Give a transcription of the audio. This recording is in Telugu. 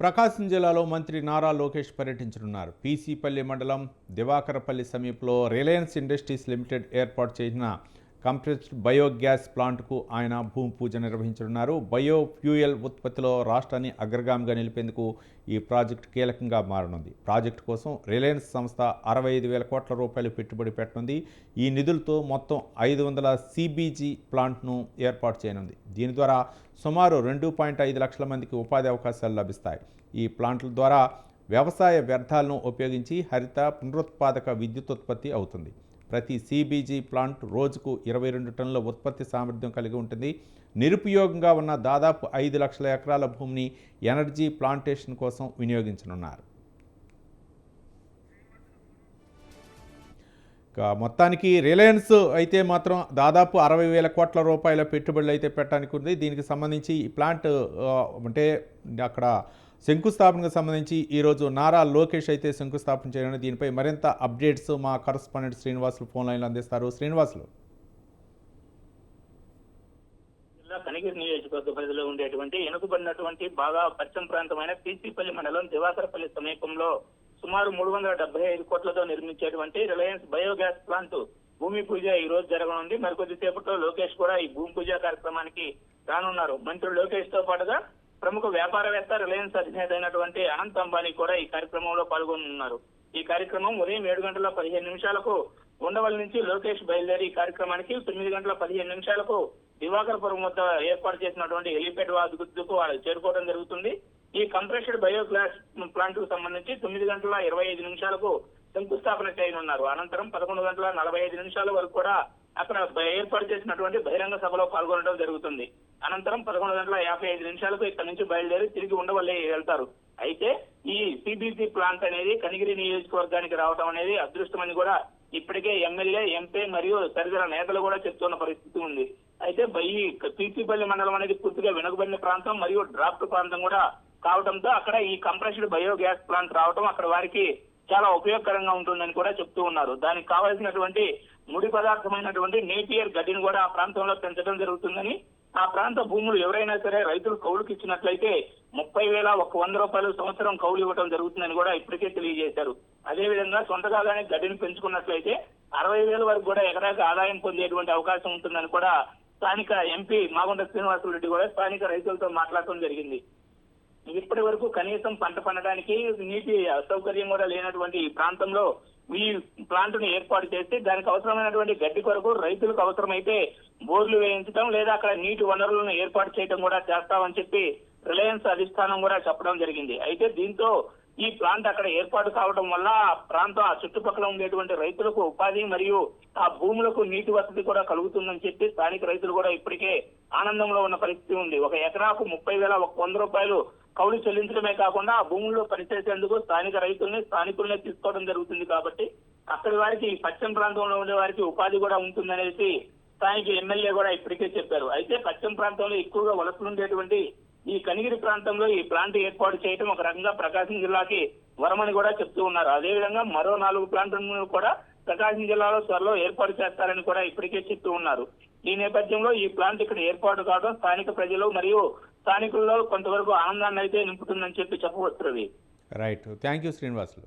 ప్రకాశం జిల్లాలో మంత్రి నారా లోకేష్ పర్యటించనున్నారు. పీసీపల్లి మండలం దివాకరపల్లి సమీపంలో రిలయన్స్ ఇండస్ట్రీస్ లిమిటెడ్ ఏర్పాటు చేసిన కంప్రెస్డ్ బయోగ్యాస్ ప్లాంట్కు ఆయన భూమి పూజ నిర్వహించనున్నారు. బయోఫ్యూయల్ ఉత్పత్తిలో రాష్ట్రాన్ని అగ్రగామిగా నిలిపేందుకు ఈ ప్రాజెక్టు కీలకంగా మారనుంది. ప్రాజెక్టు కోసం రిలయన్స్ సంస్థ అరవై ఐదు వేల కోట్ల రూపాయలు పెట్టుబడి పెట్టనుంది. ఈ నిధులతో మొత్తం ఐదు వందల సిబీజీ ప్లాంట్ను ఏర్పాటు చేయనుంది. దీని ద్వారా సుమారు రెండు పాయింట్ ఐదు లక్షల మందికి ఉపాధి అవకాశాలు లభిస్తాయి. ఈ ప్లాంట్ల ద్వారా వ్యవసాయ వ్యర్థాలను ఉపయోగించి హరిత పునరుత్పాదక విద్యుత్ ఉత్పత్తి అవుతుంది. ప్రతి సీబీజీ ప్లాంట్ రోజుకు ఇరవై రెండు టన్నుల ఉత్పత్తి సామర్థ్యం కలిగి ఉంటుంది. నిరుపయోగంగా ఉన్న దాదాపు ఐదు లక్షల ఎకరాల భూమిని ఎనర్జీ ప్లాంటేషన్ కోసం వినియోగించనున్నారు. మొత్తానికి రిలయన్స్ అయితే మాత్రం దాదాపు అరవై వేల కోట్ల రూపాయల పెట్టుబడులు అయితే పెట్టడానికి ఉంది. దీనికి సంబంధించి ఈ ప్లాంట్ అంటే అక్కడ శంకుస్థాపనకు సంబంధించి ఈరోజు నారా లోకేష్ అయితే శంకుస్థాపన చేయడం దీనిపై మరింత అప్డేట్స్ మా కరస్పాండెంట్ శ్రీనివాసులు ఫోన్ లైన్లో అందిస్తారు. శ్రీనివాసులు. జిల్లా కనిగిరి నియోజకవర్గ పరిధిలో ఉండేటువంటి ఎనుకబడినటువంటి బాగా పశ్చిమ ప్రాంతమైన పీసీపల్లి మండలం దివాకరపల్లి సమీపంలో సుమారు మూడు వందల డెబ్బై ఐదు కోట్లతో నిర్మించేటువంటి రిలయన్స్ బయోగ్యాస్ ప్లాంట్ భూమి పూజ ఈ రోజు జరగనుంది. మరికొద్ది సేపట్లో లోకేష్ కూడా ఈ భూమి పూజ కార్యక్రమానికి రానున్నారు. మంత్రి లోకేష్తో పాటుగా ప్రముఖ వ్యాపారవేత్త రిలయన్స్ అధినేత అయినటువంటి అనంత్ అంబానీ కూడా ఈ కార్యక్రమంలో పాల్గొనున్నారు. ఈ కార్యక్రమం ఉదయం ఏడు గంటల పదిహేను నిమిషాలకు ఉండవల్ నుంచి లోకేష్ బయలుదేరి ఈ కార్యక్రమానికి తొమ్మిది గంటల పదిహేను నిమిషాలకు దివాకరపురం వద్ద ఏర్పాటు చేసినటువంటి హెలిప్యాడ్ వాదుకు వాళ్ళు చేరుకోవడం జరుగుతుంది. ఈ కంప్రెస్డ్ బయోగ్లాస్ ప్లాంట్కు సంబంధించి తొమ్మిది గంటల ఇరవై ఐదు నిమిషాలకు శంకుస్థాపన చేయనున్నారు. అనంతరం పదకొండు గంటల నలభై ఐదు నిమిషాల వరకు కూడా అక్కడ ఏర్పాటు చేసినటువంటి బహిరంగ సభలో పాల్గొనడం జరుగుతుంది. అనంతరం పదకొండు గంటల యాభై ఐదు నిమిషాలకు ఇక్కడ నుంచి బయలుదేరి తిరిగి ఉండవల్లి వెళ్తారు. అయితే ఈ సిబిసి ప్లాంట్ అనేది కనిగిరి నియోజకవర్గానికి రావడం అనేది అదృష్టమని కూడా ఇప్పటికే ఎమ్మెల్యే ఎంపీ మరియు తదితర నేతలు కూడా చెప్తున్న పరిస్థితి ఉంది. అయితే ఈ పీసీపల్లి మండలం అనేది పూర్తిగా వెనుకబడిన ప్రాంతం మరియు డ్రాఫ్ట్ ప్రాంతం కూడా కావడంతో అక్కడ ఈ కంప్రెస్డ్ బయోగ్యాస్ ప్లాంట్ రావడం అక్కడ వారికి చాలా ఉపయోగకరంగా ఉంటుందని కూడా చెప్తూ ఉన్నారు. దానికి కావాల్సినటువంటి ముడి పదార్థమైనటువంటి నేపియర్ గడ్డిని కూడా ఆ ప్రాంతంలో పెంచడం జరుగుతుందని ఆ ప్రాంత భూములు ఎవరైనా సరే రైతులు కౌలుకి ఇచ్చినట్లయితే ముప్పై వేల ఒక వంద రూపాయలు సంవత్సరం కౌలు ఇవ్వడం జరుగుతుందని కూడా ఇప్పటికే తెలియజేశారు. అదే విధంగా గడ్డిని పెంచుకున్నట్లయితే అరవై వేల వరకు కూడా ఎకరాకి ఆదాయం పొందేటువంటి అవకాశం ఉంటుందని కూడా స్థానిక ఎంపీ మాగుంట శ్రీనివాసరెడ్డి కూడా స్థానిక రైతులతో మాట్లాడటం జరిగింది. ఇప్పటి వరకు కనీసం పంట పండడానికి నీటి అసౌకర్యం కూడా లేనటువంటి ఈ ప్రాంతంలో ఈ ప్లాంట్ను ఏర్పాటు చేసి దానికి అవసరమైనటువంటి గడ్డి కొరకు రైతులకు అవసరమైతే బోర్లు వేయించడం లేదా అక్కడ నీటి వనరులను ఏర్పాటు చేయడం కూడా చేస్తామని చెప్పి రిలయన్స్ అధిష్టానం కూడా చెప్పడం జరిగింది. అయితే దీంతో ఈ ప్లాంట్ అక్కడ ఏర్పాటు కావడం వల్ల ఆ ప్రాంతం ఆ చుట్టుపక్కల ఉండేటువంటి రైతులకు ఉపాధి మరియు ఆ భూములకు నీటి వసతి కూడా కలుగుతుందని చెప్పి స్థానిక రైతులు కూడా ఇప్పటికే ఆనందంలో ఉన్న పరిస్థితి ఉంది. ఒక ఎకరాకు ముప్పై వేల ఒక వంద రూపాయలు కౌలు చెల్లించడమే కాకుండా ఆ భూముల్లో పనిచేసేందుకు స్థానిక రైతుల్ని స్థానికుల్ని తీసుకోవడం జరుగుతుంది కాబట్టి అక్కడి వారికి ఈ పశ్చిమ ప్రాంతంలో ఉండే వారికి ఉపాధి కూడా ఉంటుందనేసి స్థానిక ఎమ్మెల్యే కూడా ఇప్పటికే చెప్పారు. అయితే పశ్చిమ ప్రాంతంలో ఎక్కువగా వలసలు ఉండేటువంటి ఈ కనిగిరి ప్రాంతంలో ఈ ప్లాంట్ ఏర్పాటు చేయడం ఒక రకంగా ప్రకాశం జిల్లాకి వరమని కూడా చెప్తూ ఉన్నారు. అదేవిధంగా మరో నాలుగు ప్లాంట్లను కూడా ప్రకాశం జిల్లాలో త్వరలో ఏర్పాటు చేస్తారని కూడా ఇప్పటికే చెప్తూ ఉన్నారు. ఈ నేపథ్యంలో ఈ ప్లాంట్ ఇక్కడ ఏర్పాటు కావడం స్థానిక ప్రజలు మరియు స్థానికుల్లో కొంతవరకు ఆనందాన్ని అయితే నింపుతుందని చెప్పి చెప్పవచ్చు Ravi right thank you Srinivasulu